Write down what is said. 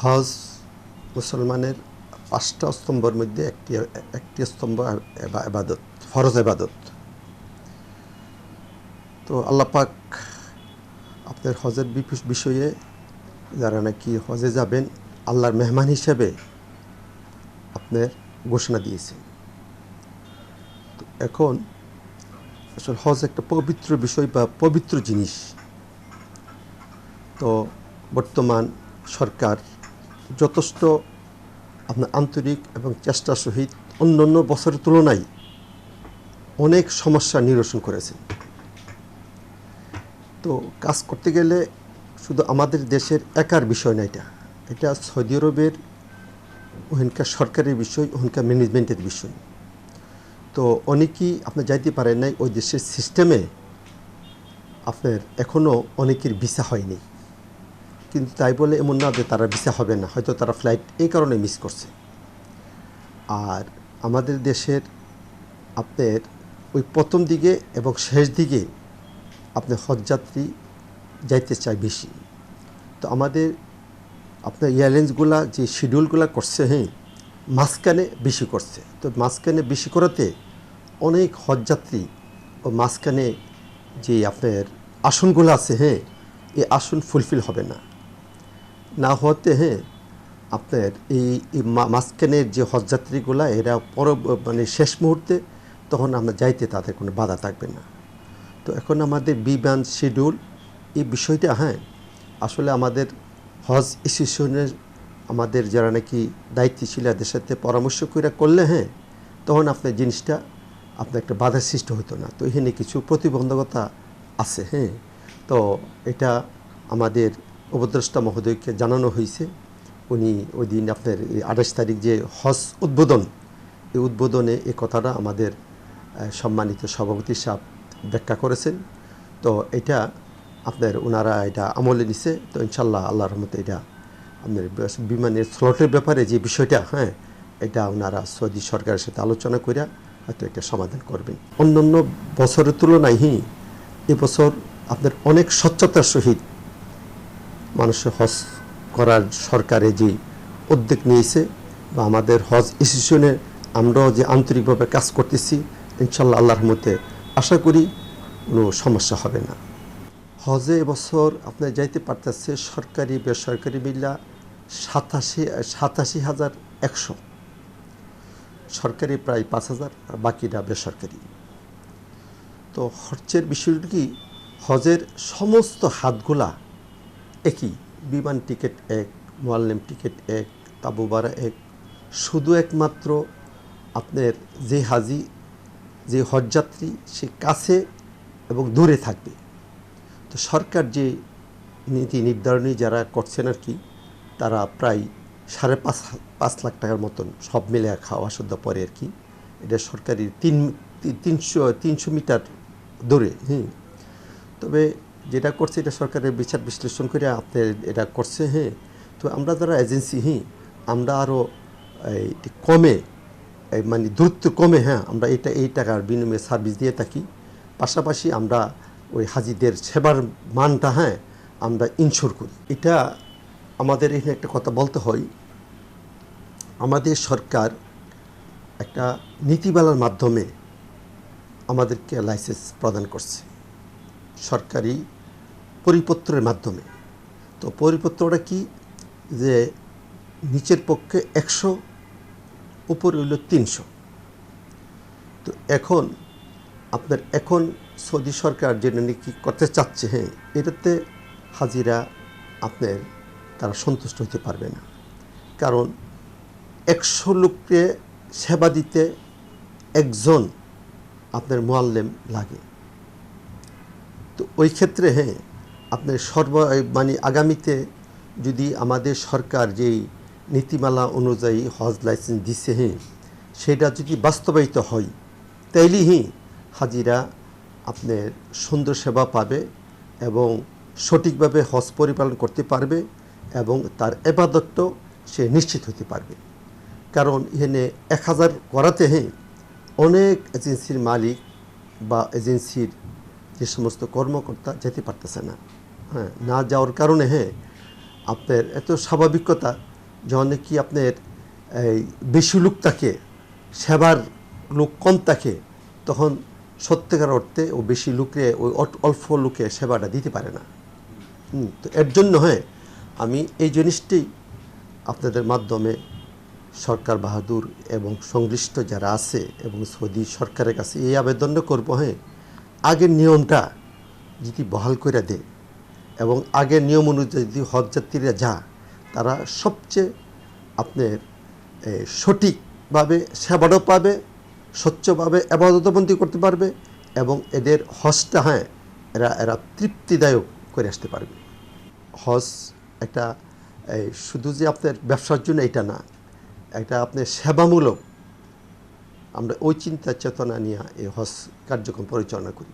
হজ মুসলমানের পাঁচটা স্তম্ভের মধ্যে একটি একটি স্তম্ভ এবাদত, ফরজ এবাদত। তো আল্লাহ পাক আপনার হজের বিষয়ে যারা নাকি হজে যাবেন, আল্লাহর মেহমান হিসেবে আপনার ঘোষণা দিয়েছেন। তো এখন আসলে হজ একটা পবিত্র বিষয় বা পবিত্র জিনিস। তো বর্তমান সরকার যথেষ্ট আপনার আন্তরিক এবং চেষ্টার সহিত অন্য অন্য বছরের তুলনায় অনেক সমস্যা নিরসন করেছেন তো কাজ করতে গেলে শুধু আমাদের দেশের একার বিষয় না এটা। এটা সৌদি আরবের, ওখানকার সরকারের বিষয়, ওখানকার ম্যানেজমেন্টের বিষয়। তো অনেকেই আপনি যাইতে পারেন নাই, ওই দেশের সিস্টেমে আপনার এখনও অনেকের ভিসা হয়নি। কিন্তু তাই বলে এমন না যে তারা ভিসা হবে না, হয়তো তারা ফ্লাইট এই কারণে মিস করছে। আর আমাদের দেশের আপনার ওই প্রথম দিকে এবং শেষ দিকে আপনার হজযাত্রী যাইতে চায় বেশি। তো আমাদের আপনার এয়ারলাইন্সগুলা যে শিডিউলগুলো করছে হ্যাঁ মাঝখানে বেশি করছে। তো মাঝখানে বেশি করাতে অনেক হজযাত্রী ও মাঝখানে যে আপনার আসনগুলো আছে হ্যাঁ এই আসন ফুলফিল হবে না। না হতে হ্যাঁ আপনার এই মাঝখানের যে হজযাত্রীগুলা, এরা পর মানে শেষ মুহূর্তে তখন আমরা যাইতে তাদের কোনো বাধা থাকবে না। তো এখন আমাদের বিমান শিডিউল, এই বিষয়টা হ্যাঁ আসলে আমাদের হজ অ্যাসোসিয়েশনের আমাদের যারা নাকি দায়িত্বশীল এদের সাথে পরামর্শ করে করলে হ্যাঁ তখন আপনার জিনিসটা, আপনার একটা বাধার সৃষ্টি হতো না। তো এখানে কিছু প্রতিবন্ধকতা আছে হ্যাঁ। তো এটা আমাদের উপদ্রষ্টা মহোদয়কে জানানো হয়েছে। উনি ওই দিন আপনার আঠাশ তারিখ যে হজ উদ্বোধন, এই উদ্বোধনে এ কথাটা আমাদের সম্মানিত সভাপতি সাহেব ব্যাখ্যা করেছেন। তো এটা আপনার ওনারা এটা আমলে নিছে। তো ইনশাল্লাহ আল্লাহর রহমতে এটা আপনার বিমানের স্লটের ব্যাপারে যে বিষয়টা হ্যাঁ এটা ওনারা সৌদি সরকারের সাথে আলোচনা করে হয়তো এটা সমাধান করবেন। অন্যান্য বছরের তুলনায় এবছর আপনার অনেক স্বচ্ছতার সহিত মানুষের হজ করার সরকারে যে উদ্যোগ নিয়েছে বা আমাদের হজ ইনস্টিটিউশনে আমরাও যে আন্তরিকভাবে কাজ করতেছি ইনশাল্লাহ আল্লাহর মধ্যে আশা করি কোনো সমস্যা হবে না। হজে এবছর আপনার যাইতে পারতেছে সরকারি, বেসরকারি মিল্লা সাতাশি সাতাশি হাজার একশো। সরকারি প্রায় পাঁচ হাজার আর বাকিটা বেসরকারি। তো খরচের বিষয়টি কি? হজের সমস্ত হাতগুলা একই, বিমান টিকিট এক, মোয়াল্লেম টিকিট এক, তাবু ভাড়া এক। শুধু একমাত্র আপনার যে হাজি, যে হজযাত্রী, সে কাছে এবং দূরে থাকবে। তো সরকার যে নীতি নির্ধারণী যারা করছেন আর কি, তারা প্রায় সাড়ে পাঁচ পাঁচ লাখ টাকার মতন সব মিলে খাওয়া শুদ্ধ পরে আর কি। এটা সরকারি তিন, তিনশো তিনশো মিটার দূরে, হুম। তবে যেটা করছে, এটা সরকারের বিচার বিশ্লেষণ করে আপনার এটা করছে হ্যাঁ তো আমরা যারা এজেন্সি হ্যাঁ আমরা আরও কমে মানে দূরত্ব কমে হ্যাঁ আমরা এটা, এই টাকার বিনিময়ে সার্ভিস দিয়ে থাকি। পাশাপাশি আমরা ওই হাজিদের সেবার মানটা হ্যাঁ আমরা ইনশোর করি। এটা আমাদের এখানে একটা কথা বলতে হয়। আমাদের সরকার একটা নীতিমালার মাধ্যমে আমাদেরকে লাইসেন্স প্রদান করছে। সরকারি পরিপত্রের মাধ্যমে। তো পরিপত্রটা কি? যে নিচের পক্ষে একশো, উপরে হইল তিনশো। তো এখন আপনার, এখন সৌদি সরকার যেটা নাকি করতে চাচ্ছে হ্যাঁ এটাতে হাজিরা আপনার তারা সন্তুষ্ট হতে পারবে না। কারণ একশো লোককে সেবা দিতে একজন আপনার মোয়াল্লেম লাগে। তো ওই ক্ষেত্রে হ্যাঁ আপনার সর্ব মানে আগামীতে যদি আমাদের সরকার যেই নীতিমালা অনুযায়ী হজ লাইসেন্স দিছে হ্যাঁ সেটা যদি বাস্তবায়িত হয় তাইলেই হি হাজিরা আপনার সুন্দর সেবা পাবে এবং সঠিকভাবে হজ পরিপালন করতে পারবে এবং তার এবাদত্ব সে নিশ্চিত হতে পারবে। কারণ এখানে এক হাজার করাতে হ্যাঁ অনেক এজেন্সির মালিক বা এজেন্সির যে সমস্ত কর্মকর্তা যেতে পারতেছে না। হ্যাঁ না যাওয়ার কারণে হ্যাঁ আপনার এত স্বাভাবিকতা যখন কি আপনার এই বেশি লোক থাকে সেবার লোক কম থাকে তখন সত্যিকার অর্থে ও বেশি লোকে ওই অল্প লোকে সেবাটা দিতে পারে না। হুম, তো এর জন্য হ্যাঁ আমি এই জিনিসটি আপনাদের মাধ্যমে সরকার বাহাদুর এবং সংশ্লিষ্ট যারা আছে এবং সৌদি সরকারের কাছে এই আবেদনটা করব হ্যাঁ আগের নিয়মটা যদি বহাল করে দেয় এবং আগের নিয়ম অনুযায়ী যদি হজ যাত্রীরা যা তারা সবচেয়ে আপনার সঠিকভাবে সেবাটাও পাবে, স্বচ্ছভাবে আবাদতবন্দি করতে পারবে এবং এদের হজটা হ্যাঁ এরা এরা তৃপ্তিদায়ক করে আসতে পারবে। হজ একটা শুধু যে আপনার ব্যবসার জন্য এটা না, একটা আপনার সেবামূলক আমরা ওই চিন্তা চেতনা নিয়ে এই হজ কার্যক্রম পরিচালনা করি।